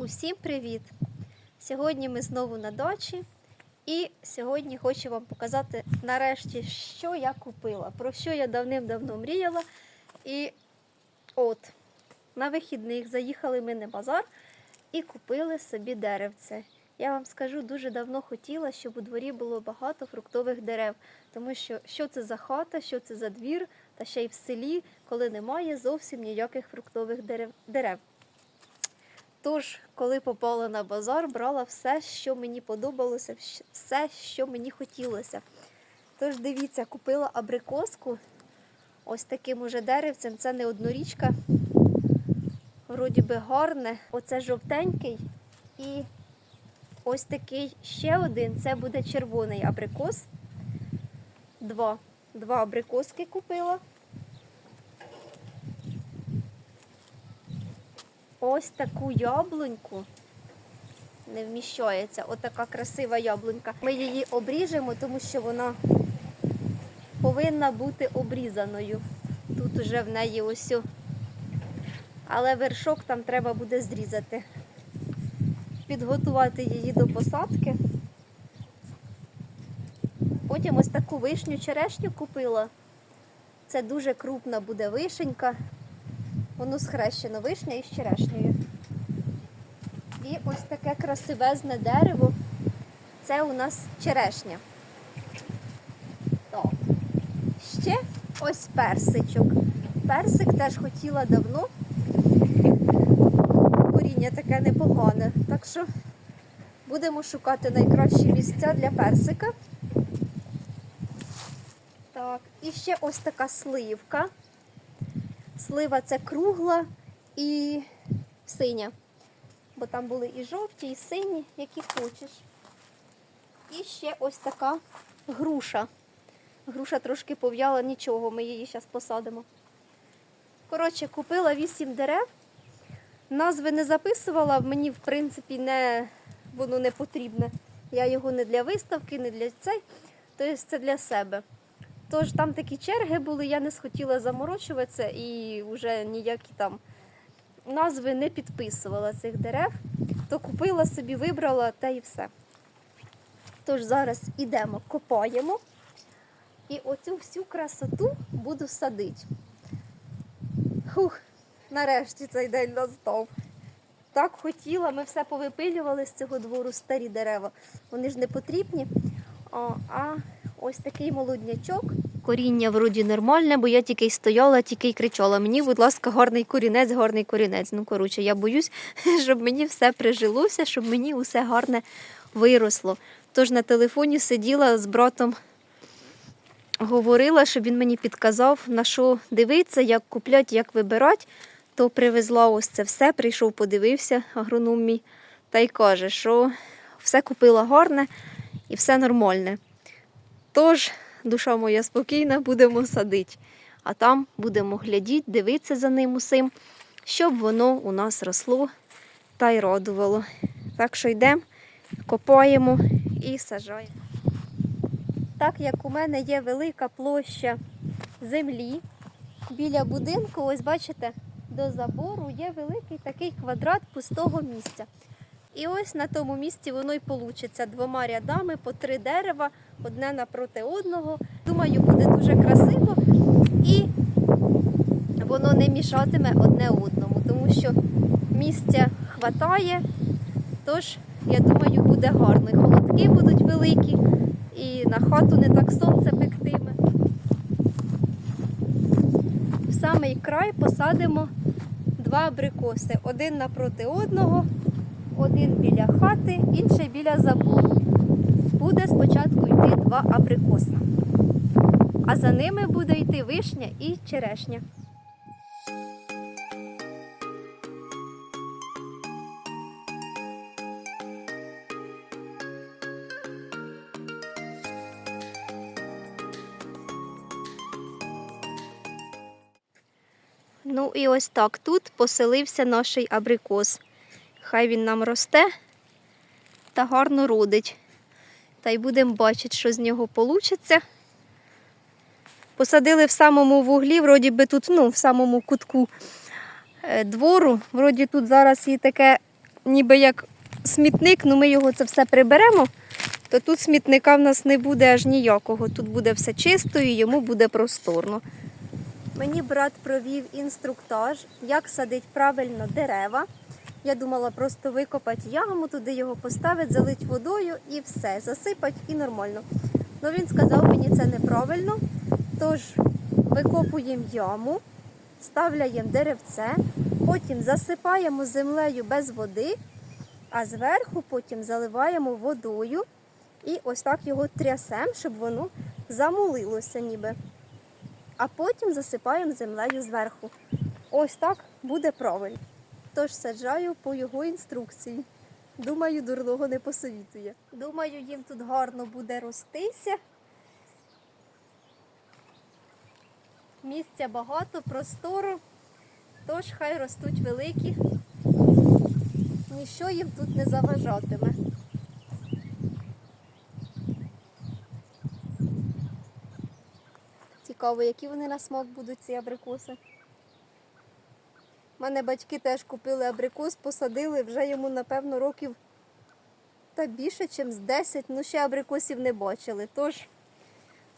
Усім привіт! Сьогодні ми знову на дачі, і сьогодні хочу вам показати нарешті, що я купила, про що я давним-давно мріяла. І от, на вихідних заїхали ми на базар і купили собі деревце. Я вам скажу, дуже давно хотіла, щоб у дворі було багато фруктових дерев, тому що що це за хата, що це за двір, та ще й в селі, коли немає зовсім ніяких фруктових дерев. Тож, коли попала на базар, брала все, що мені подобалося, все, що мені хотілося. Тож дивіться, купила абрикоску ось таким уже деревцем. Це не однорічка. Вроді би гарне. Оце жовтенький. І ось такий ще один. Це буде червоний абрикос. Два. Два абрикоски купила. Ось таку яблуньку. Не вміщається. Отака красива яблунька. Ми її обріжемо, тому що вона повинна бути обрізаною. Тут уже в неї ось. Але вершок там треба буде зрізати. Підготувати її до посадки. Потім ось таку вишню черешню купила. Це дуже крупна буде вишенька. Воно схрещено вишня із черешнею. І ось таке красивезне дерево. Це у нас черешня. Так. Ще ось персичок. Персик теж хотіла давно. Коріння таке непогане. Так що будемо шукати найкращі місця для персика. Так, і ще ось така сливка. Слива це кругла і синя. Бо там були і жовті, і сині, які хочеш. І ще ось така груша. Груша трошки пов'яла, нічого, ми її зараз посадимо. Коротше, купила 8 дерев. Назви не записувала, мені, в принципі, не, воно не потрібне. Я його не для виставки, не для цей, тобто це для себе. Тож там такі черги були, я не схотіла заморочуватися і вже ніякі там назви не підписувала цих дерев, то купила собі, вибрала та і все. Тож зараз ідемо, копаємо і оцю всю красоту буду садити. Хух, нарешті цей день настав. Так хотіла, ми все повипилювали з цього двору старі дерева. Вони ж не потрібні. О, а ось такий молоднячок. Коріння вроді нормальне, бо я тільки й стояла, тільки й кричала. Мені, будь ласка, гарний корінець, гарний корінець. Ну, коротше, я боюсь, щоб мені все прижилося, щоб мені усе гарне виросло. Тож на телефоні сиділа з братом, говорила, щоб він мені підказав, на що дивитися, як купляти, як вибирати. То привезла ось це все, прийшов, подивився агроном мій, та й каже, що все купила гарне і все нормальне. Тож, душа моя спокійна, будемо садити. А там будемо глядіти, дивитися за ним усім, щоб воно у нас росло та й радувало. Так що йдемо, копаємо і сажаємо. Так як у мене є велика площа землі біля будинку, ось бачите, до забору є великий такий квадрат пустого місця. І ось на тому місці воно й получиться двома рядами по три дерева, одне напроти одного. Думаю, буде дуже красиво і воно не мішатиме одне одному, тому що місця хватає. Тож, я думаю, буде гарно. Холодки будуть великі, і на хату не так сонце пектиме. В самий край посадимо два абрикоси, один напроти одного один біля хати, інший біля забору. Буде спочатку йти два абрикоса. А за ними буде йти вишня і черешня. Ну і ось так тут поселився наш абрикос. Хай він нам росте та гарно родить. Та й будемо бачити, що з нього вийде. Посадили в самому вуглі, вроді би тут, ну, в самому кутку е, двору. Вроді тут зараз і таке ніби як смітник, ну ми його це все приберемо, то тут смітника в нас не буде аж ніякого. Тут буде все чисто і йому буде просторно. Мені брат провів інструктаж, як садити правильно дерева. Я думала просто викопати яму, туди його поставити, залити водою і все, засипати і нормально. Ну він сказав мені це неправильно. Тож викопуємо яму, ставляємо деревце, потім засипаємо землею без води, а зверху потім заливаємо водою і ось так його трясемо, щоб воно замулилося ніби. А потім засипаємо землею зверху. Ось так буде правильно. Тож саджаю по його інструкції. Думаю, дурного не посовітує. Думаю, їм тут гарно буде ростися. Місця багато, простору, тож хай ростуть великі. Ніщо їм тут не заважатиме. Цікаво, які вони на смак будуть, ці абрикоси. Мене батьки теж купили абрикос, посадили, вже йому, напевно, років та більше, ніж з 10, ну ще абрикосів не бачили. Тож,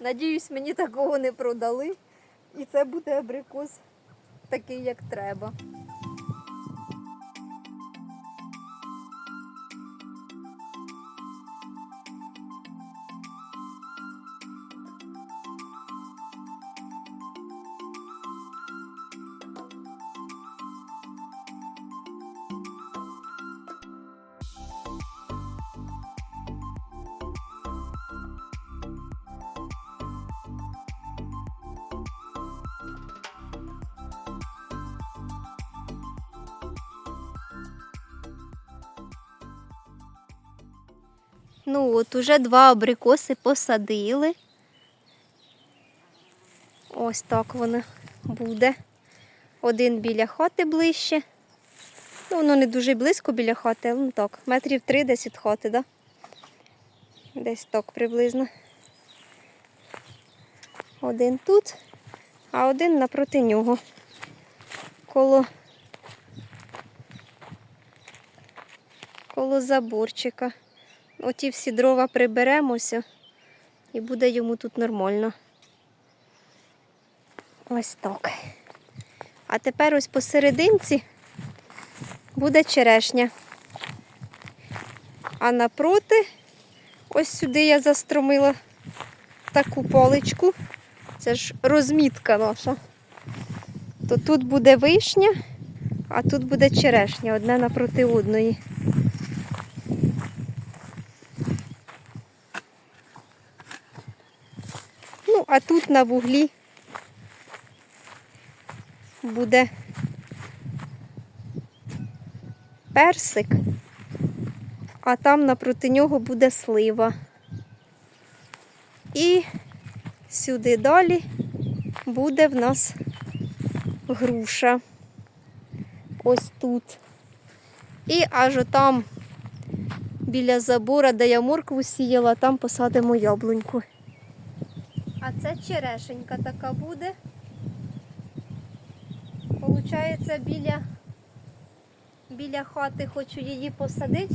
надіюсь, мені такого не продали. І це буде абрикос такий, як треба. Ну от, уже два абрикоси посадили. Ось так воно буде. Один біля хати ближче. Ну, воно не дуже близько біля хати, але ну так, метрів три десь від хати, да? Десь так приблизно. Один тут, а один напроти нього. Коло, коло заборчика. Оті всі дрова приберемося і буде йому тут нормально. Ось так. А тепер ось посерединці буде черешня. А напроти, ось сюди я застромила таку паличку. Це ж розмітка наша. То тут буде вишня, а тут буде черешня, одне напроти одної. А тут на вуглі буде персик, а там напроти нього буде слива. І сюди далі буде в нас груша. Ось тут. І аж отам біля забора, де я моркву сіяла, там посадимо яблуньку. Це черешенька така буде. Получається, біля, біля хати хочу її посадити,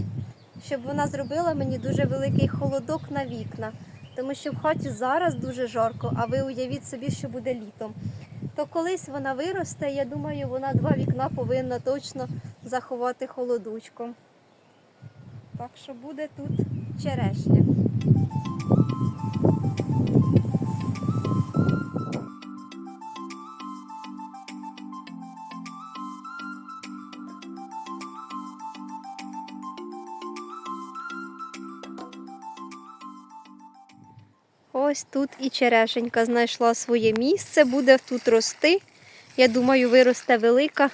щоб вона зробила мені дуже великий холодок на вікна. Тому що в хаті зараз дуже жарко, а ви уявіть собі, що буде літом. То колись вона виросте, я думаю, вона два вікна повинна точно заховати холодочком. Так що буде тут черешня. Ось тут і черешенька знайшла своє місце, буде тут рости. Я думаю, виросте велика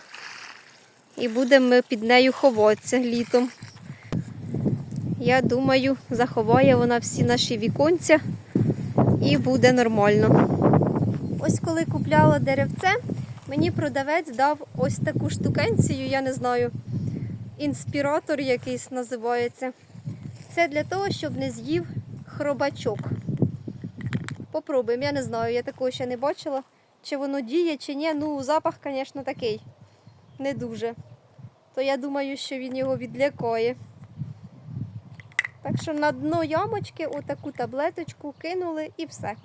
і будемо під нею ховатися літом. Я думаю, заховає вона всі наші віконця і буде нормально. Ось коли купляла деревце, мені продавець дав ось таку штукенцію, я не знаю, інспіратор якийсь називається. Це для того, щоб не з'їв хробачок. Попробуємо, я не знаю, я такого ще не бачила. Чи воно діє, чи ні. Ну, запах, звісно, такий. Не дуже. то я думаю, що він його відлякає. Так що на дно ямочки отаку таблеточку кинули і все.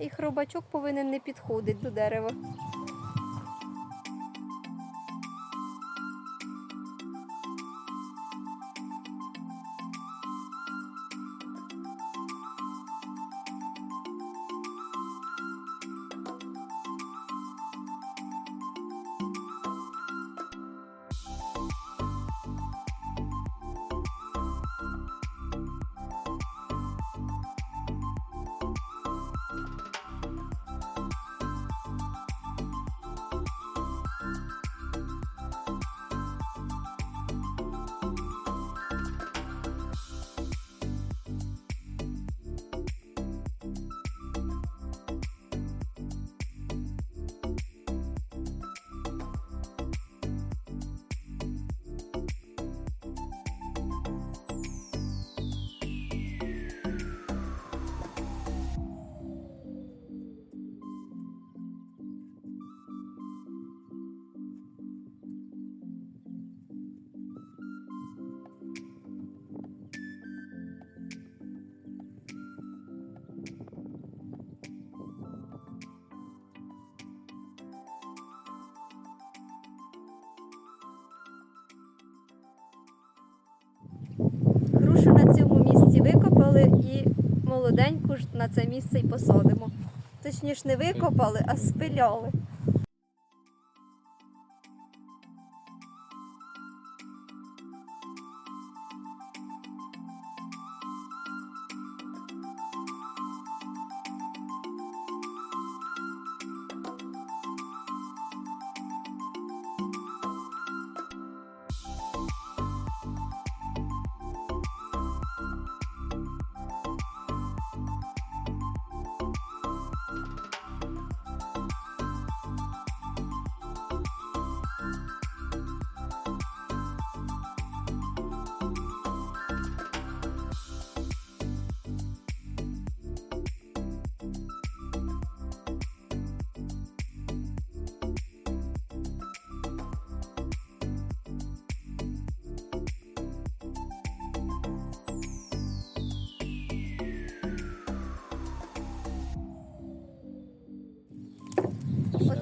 І хробачок повинен не підходити до дерева. Молоденьку ж на це місце й посадимо. Точніше, не викопали, а спиляли.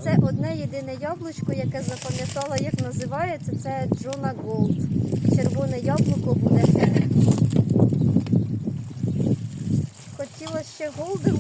Оце одне єдине яблучко, яке запам'ятала, як називається, це Джона Голд. Червоне яблуко буде. Хотіла ще голден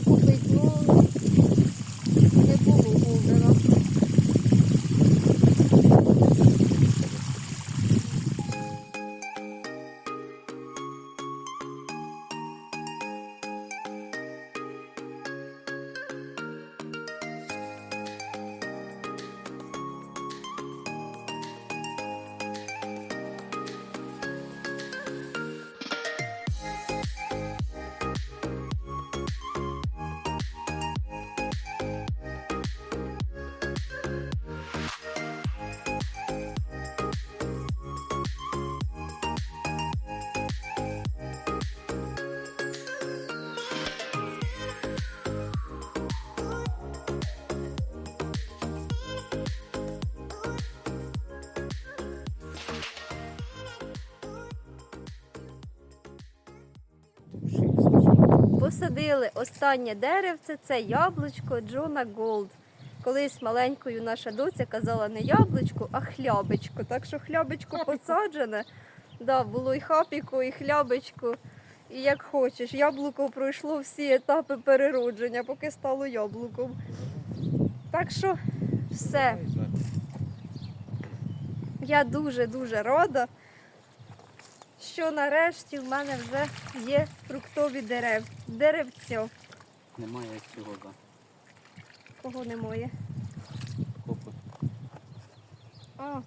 Посадили останнє деревце, це яблучко Джона Голд. Колись маленькою наша доця казала не яблучко, а хлябочко. Так що хлябочко посаджене. Да, було і хапіко, і хлябочко, і як хочеш. Яблуко пройшло всі етапи переродження, поки стало яблуком. Так що все. Я дуже-дуже рада, що нарешті в мене вже є фруктові дерев. Деревця. Немає цього за Кого немає? копот. А,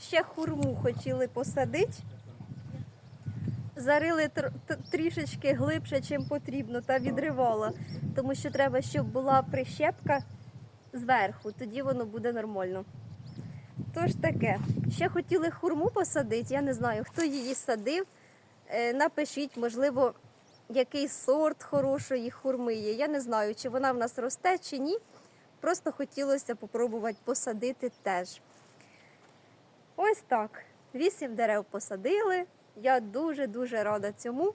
ще хурму хотіли посадити. Зарили тр- трішечки глибше, чим потрібно, та відривала. Тому що треба, щоб була прищепка зверху, тоді воно буде нормально. Тож таке. Ще хотіли хурму посадити, я не знаю, хто її садив. Е, Напишіть, можливо, який сорт хорошої хурми є. Я не знаю, чи вона в нас росте, чи ні. Просто хотілося попробувати посадити теж. Ось так. Вісім дерев посадили. Я дуже-дуже рада цьому,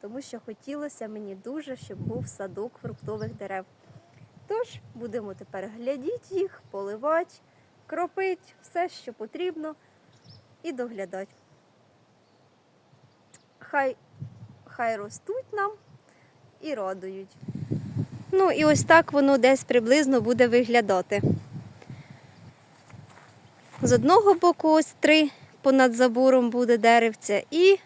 тому що хотілося мені дуже, щоб був садок фруктових дерев. Тож будемо тепер глядіти їх, поливати, кропити все, що потрібно, і доглядати. Хай, хай ростуть нам і радують. Ну і ось так воно десь приблизно буде виглядати. З одного боку ось три понад забором буде деревця і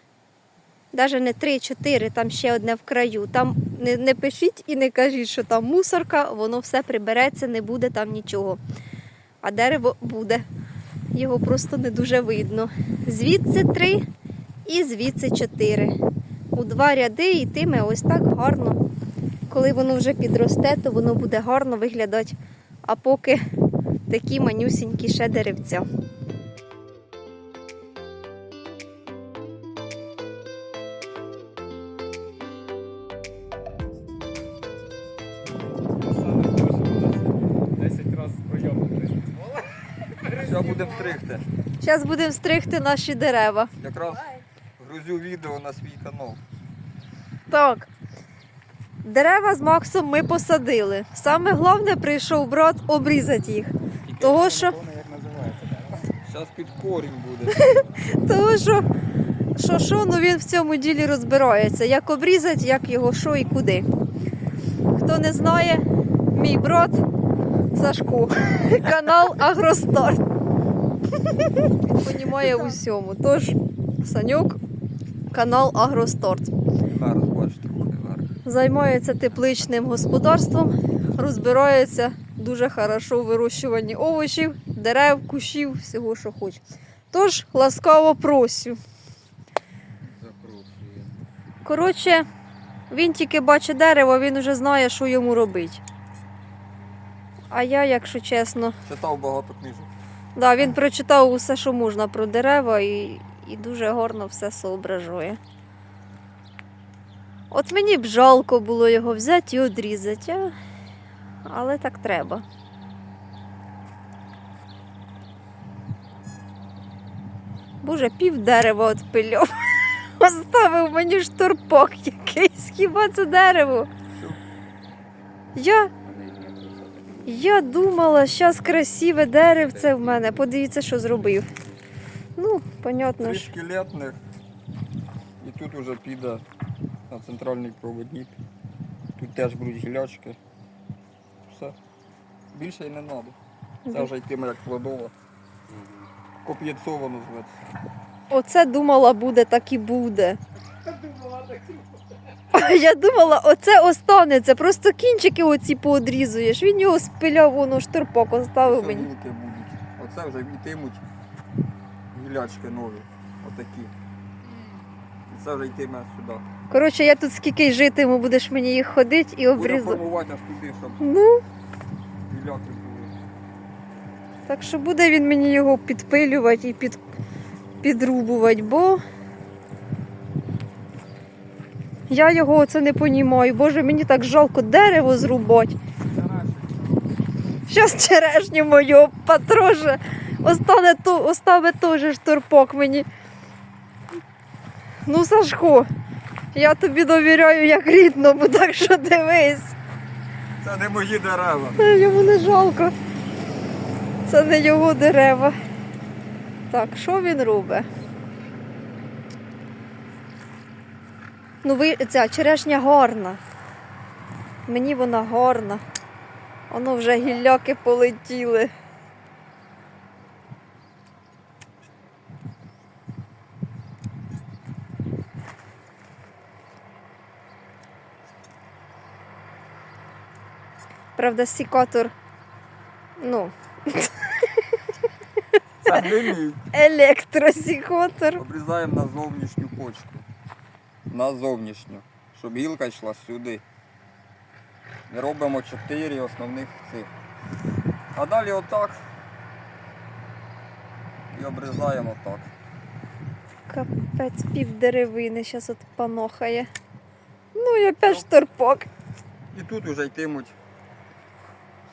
навіть не три-чотири, там ще одне в краю. Там не, не пишіть і не кажіть, що там мусорка, воно все прибереться, не буде там нічого. А дерево буде. Його просто не дуже видно. Звідси три і звідси чотири. У два ряди йтиме ось так гарно. Коли воно вже підросте, то воно буде гарно виглядати. А поки такі манюсінькі ще деревця. Зараз будемо стригти. Зараз будемо стригти наші дерева. Якраз грузю відео на свій канал. Так. Дерева з Максом ми посадили. Саме головне прийшов брат обрізати їх. Того, що? Зараз під корінь буде. того, що, що, що ну він в цьому ділі розбирається. Як обрізати, як його що і куди. Хто не знає, мій брат Сашко, канал Агростарт. Він понімає у всьому. Тож, Саньок, канал Агростарт. Займається тепличним господарством, розбирається дуже хорошо у вирощуванні овочів, дерев, кущів, всього, що хоче. Тож ласкаво просю. Запрошую. Коротше, він тільки бачить дерево, він вже знає, що йому робити. А я, якщо чесно, Читав багато книжок. Да, він прочитав усе, що можна про дерева і, і дуже гарно все соображує. От мені б жалко було його взяти і одрізати, а... але так треба. Боже, пів дерева отпильов. Оставив мені штурпок якийсь. Хіба це дерево? Я, я думала, зараз красиве деревце в мене. Подивіться, що зробив. Ну, понятно Три ж. шкелетних. І тут уже піде на центральний проводник. Тут теж будуть гілячки. Все. Більше й не треба. Це вже йтиме як плодова. Коп'єцово називається. Оце думала буде, так і буде. Я думала, оце останеться. Просто кінчики оці поодрізуєш. Він його спиляв, воно штурпок оставив мені. будуть. Оце вже йтимуть гілячки нові. Отакі. І це вже йтиме сюди. Коротше, я тут скільки житиму, будеш мені їх ходити і Буде обрізати. формувати аж туди, щоб Ну, гіляки були. так що буде він мені його підпилювати і під, підрубувати, бо я його оце не понімаю. Боже, мені так жалко дерево зрубати. Щас черешню мою патроже. Остане то, оставить теж штурпок мені. Ну, Сашко, я тобі довіряю як рідному, так що дивись. Це не мої дерева. Е, Йому не жалко. Це не його дерева. Так, що він робить? Ну, ви, ця черешня гарна. Мені вона гарна. Воно вже гілляки полетіли. Правда, сікатор, ну, електросікатор. Обрізаємо на зовнішню почку. На зовнішню. Щоб гілка йшла сюди. І робимо чотири основних цих. А далі отак. І обрізаємо так. Капець пів деревини зараз от панохає. Ну і опять шторпок. І тут вже йтимуть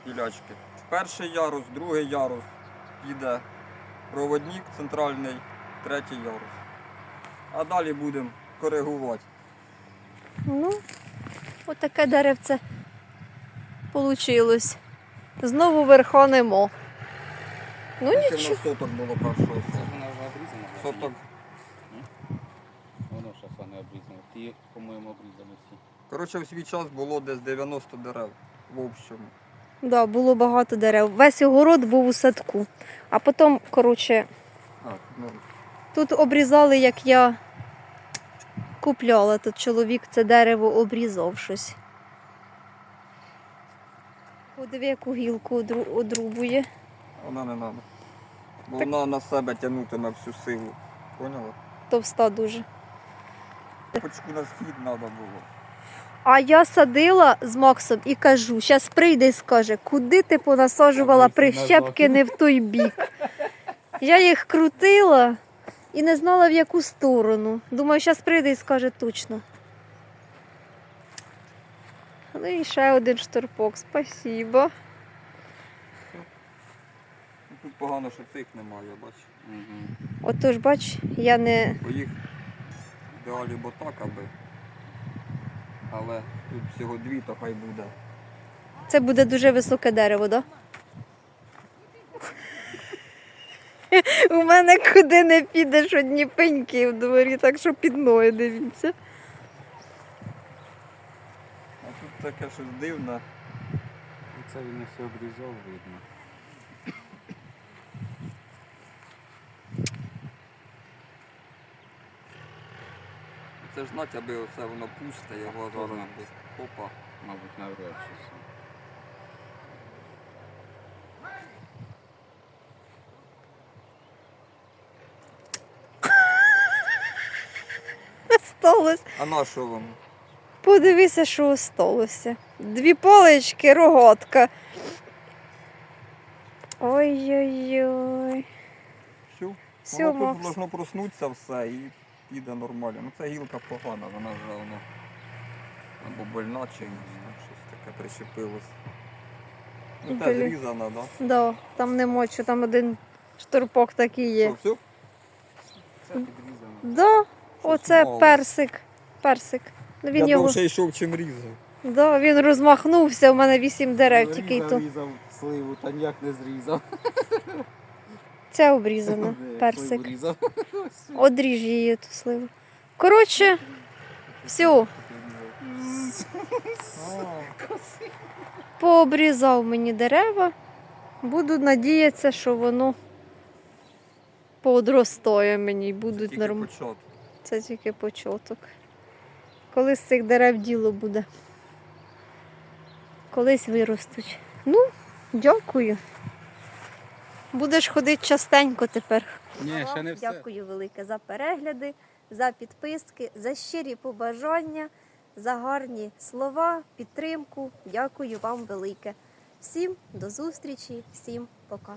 гілячки. Перший ярус, другий ярус піде проводник центральний, третій ярус. А далі будемо коригувати. Ну, отаке деревце получилось. Знову верха нема. Ну нічого. соток було першого. Це ж вона вже обрізана. Соток. Воно зараз вона обрізана. Ті, по-моєму, обрізані всі. Коротше, в свій час було десь 90 дерев в общому. Да, було багато дерев. Весь огород був у садку. А потім, коротше, А, ну, тут обрізали, як я купляла. Тут чоловік це дерево обрізав щось. Подиви, яку гілку одрубує. вона не треба. Бо вона на себе тягнутиме всю силу. Поняла? Товста дуже. Почку на схід треба було. А я садила з Максом і кажу, зараз прийде і скаже, куди ти понасаджувала прищепки не в той бік. Я їх крутила і не знала в яку сторону. Думаю, зараз прийде і скаже точно. Ну і ще один штурпок, спасибо. Ну, Тут погано, що цих немає, бач. Угу. Отож, бач, я не. Бо їх ідеалі бо так, аби. Але тут всього дві, то хай буде. Це буде дуже високе дерево, так? Да? У мене куди не підеш одні пеньки в дворі, так що під ноги дивіться. А тут таке щось дивне. Це він все обрізав, видно. Це ж знать, аби оце воно пусте, його зараз Ага. би. Опа. Мабуть, навряд чи все. Осталось. А на що воно? Подивися, що осталося. Дві палички, рогатка. Ой-ой-ой. Все. Все, воно тут должно проснутися все і піде нормально. Ну це гілка погана, вона вже воно або больна чи щось таке прищепилось. Ну те Блін. зрізано, да? Да, там нема що, там один штурпок такий є. Що, все? Це підрізано. Да, оце мало. персик. Персик. Ну, він Я його... довше йшов, чим різав. Да, він розмахнувся, у мене вісім дерев, тільки й то. Різав сливу, та ніяк не зрізав. Це обрізано, Сливу персик. різав. Одріж її ту сливу. Коротше, все, пообрізав мені дерева. Буду надіятися, що воно поодростає мені і будуть Тільки нормально. початок. Це тільки початок. Коли з цих дерев діло буде. Колись виростуть. Ну, дякую. Будеш ходити частенько тепер. Ні, ще не все. Дякую велике за перегляди, за підписки, за щирі побажання, за гарні слова, підтримку. Дякую вам велике. Всім до зустрічі, всім пока.